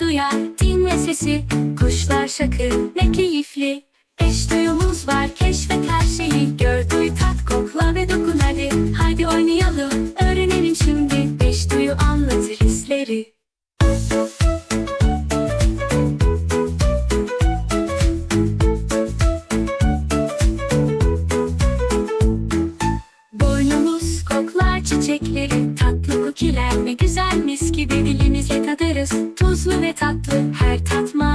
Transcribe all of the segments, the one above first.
Duyar dinle sesi. Kuşlar şakır ne keyifli. Beş duyumuz var keşfet her şeyi. Gör duy tat kokla ve dokun hadi Haydi oynayalım öğrenelim şimdi. Beş duyu anlatır hisleri. Boynumuz koklar çiçekleri. Tatlı kukiler ve güzel mis gibi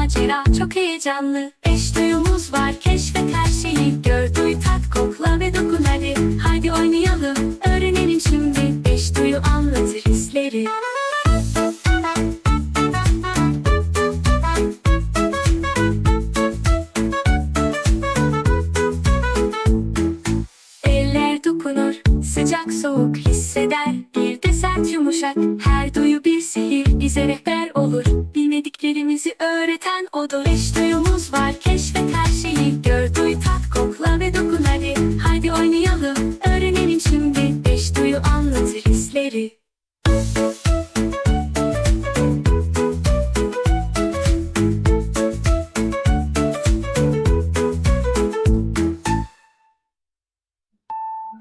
macera çok heyecanlı. Beş duyumuz var. Keşfet her şeyi Gör. Duy tat kokla ve dokun hadi. Haydi oynayalım. Öğrenelim şimdi. Beş duyu anlatır hisleri. Eller dokunur, sıcak soğuk hisseder. Bir de sert yumuşak, her duyu bir sihir Bize rehber olur, bizi öğreten odur. Beş duyumuz var. Keşfet her şeyi. Gör, duy, tat, kokla ve dokun hadi. Hadi oynayalım. Öğrenelim şimdi. Beş duyu anlatır hisleri.